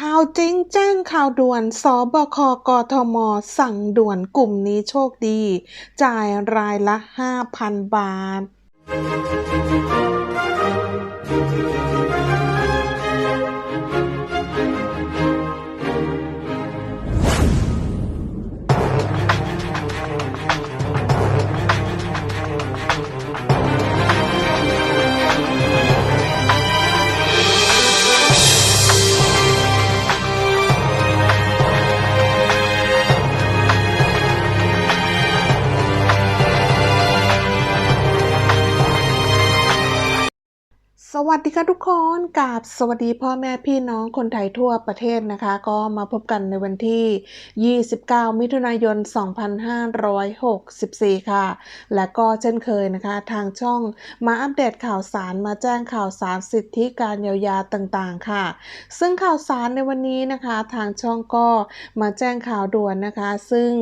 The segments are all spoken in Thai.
ข่าวจริงแจ้งข่าวด่วน สบค กทม สั่งด่วนกลุ่มนี้โชคดี จ่ายรายละ 5,000 บาท สวัสดีค่ะทุกคนกับสวัสดีพ่อแม่พี่น้องคนไทยทั่วประเทศนะคะ ก็มาพบกันในวันที่ 29 มิถุนายน 2564 ค่ะ และก็เช่นเคยนะคะ ทางช่องมาอัปเดตข่าวสารมาแจ้งข่าวสารสิทธิการเยียวยาต่างๆ ค่ะ ซึ่งข่าวสารในวันนี้นะคะ ทางช่องก็มาแจ้งข่าวด่วนนะคะ ซึ่ง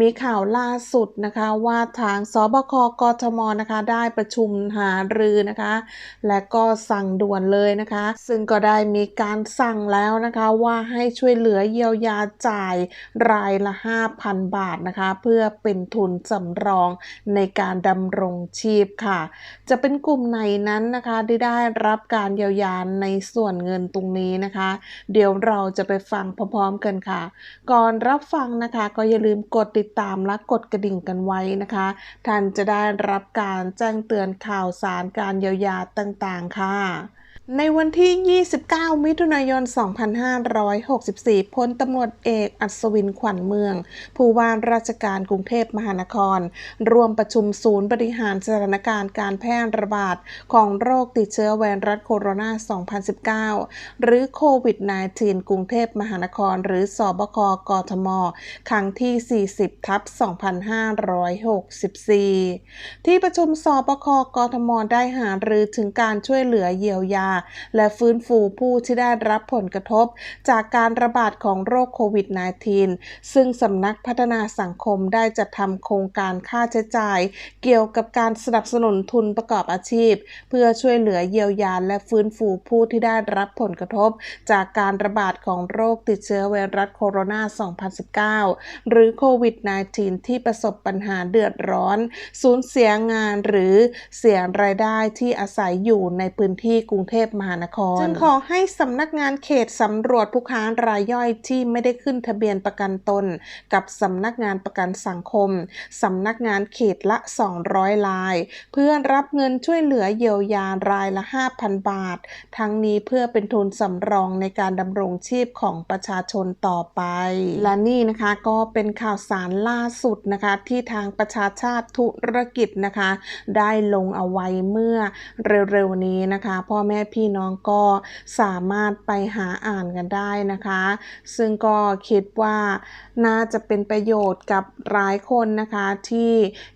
มีข่าวล่าสุดนะคะว่าทางสบคกทมนะคะ ได้ประชุมหารือนะคะ และก็สั่งด่วนเลยนะคะ ซึ่งก็ได้มีการสั่งแล้วนะคะว่าให้ช่วยเหลือเยียวยาจ่ายรายละ 5,000 บาทนะคะ เพื่อเป็นทุนสำรองในการดำรงชีพค่ะ จะเป็นกลุ่มไหนนั้นนะคะที่ได้รับการเยียวยาในส่วนเงินตรงนี้นะคะ เดี๋ยวเราจะไปฟังพร้อมๆกันค่ะ ก่อนรับฟังนะคะก็อย่าลืมกดติดตามและกดกระดิ่งกันไว้นะคะ ท่านจะได้รับการแจ้งเตือนข่าวสารการเยียวยาต่างๆค่ะ啊 ในวันที่ 29 มิถุนายน 2564 พลตำรวจเอกอัศวินขวัญเมือง ผู้ว่าราชการกรุงเทพมหานคร รวมประชุมศูนย์บริหารสถานการณ์การแพร่ระบาด ของโรคติดเชื้อไวรัสโคโรนา 2019 หรือโควิด -19 กรุงเทพมหานคร หรือสอบคกทม ครั้งที่ 40 ทับ 2564 ที่ประชุมสอบคกทม ได้หารือถึงการช่วยเหลือเยียวยาและฟื้นฟูผู้ที่ได้รับผลกระทบ จากการระบาดของโรคโควิด -19 ซึ่งสำนักพัฒนาสังคมได้จัดทำโครงการค่าใช้จ่าย เกี่ยวกับการสนับสนุนทุนประกอบอาชีพ เพื่อช่วยเหลือเยียวยาและฟื้นฟูผู้ที่ได้รับผลกระทบ จากการระบาดของโรคติดเชื้อไวรัสโคโรนา 2019 หรือโควิด -19 ที่ประสบปัญหาเดือดร้อน สูญเสียงานหรือเสียรายได้ที่อาศัยอยู่ในพื้นที่กรุงเทพมหานคร จึงขอให้สำนักงานเขตสำรวจผู้ค้ารายย่อยที่ไม่ได้ขึ้นทะเบียนประกันตน กับสำนักงานประกันสังคมสำนักงานเขตละ 200ราย เพื่อรับเงินช่วยเหลือเยียวยารายละ 5,000 บาท ทั้งนี้เพื่อเป็นทุนสำรองในการดำรงชีพของประชาชนต่อไป และนี่นะคะก็เป็นข่าวสารล่าสุดนะคะที่ทางประชาชาติธุรกิจนะคะ ได้ลงเอาไว้เมื่อเร็วๆนี้นะคะพ่อแม่พี่น้องก็สามารถไปหาอ่านกันได้นะคะ ซึ่งก็คิดว่าน่าจะเป็นประโยชน์กับหลายคนนะคะที่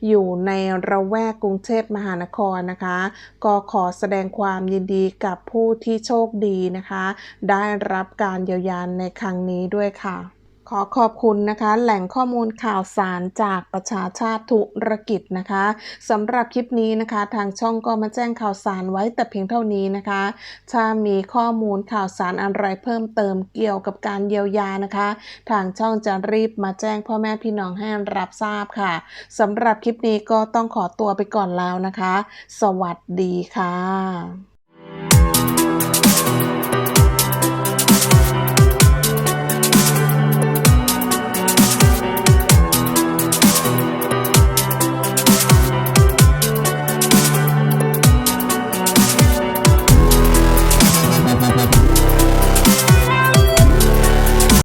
อยู่ในระแวกกรุงเทพมหานครนะคะ ก็ขอแสดงความยินดีกับผู้ที่โชคดีนะคะ ได้รับการเยียวยาในครั้งนี้ด้วยค่ะ ขอขอบคุณนะคะ แหล่งข้อมูลข่าวสารจากประชาชาติธุรกิจนะคะสำหรับคลิปนี้นะคะ ทางช่องก็มาแจ้งข่าวสารไว้แต่เพียงเท่านี้นะคะ ถ้ามีข้อมูลข่าวสารอะไรเพิ่มเติมเกี่ยวกับการเยียวยานะคะ ทางช่องจะรีบมาแจ้งพ่อแม่พี่น้องให้รับทราบค่ะสำหรับคลิปนี้ก็ต้องขอตัวไปก่อนแล้วนะคะ สวัสดีค่ะ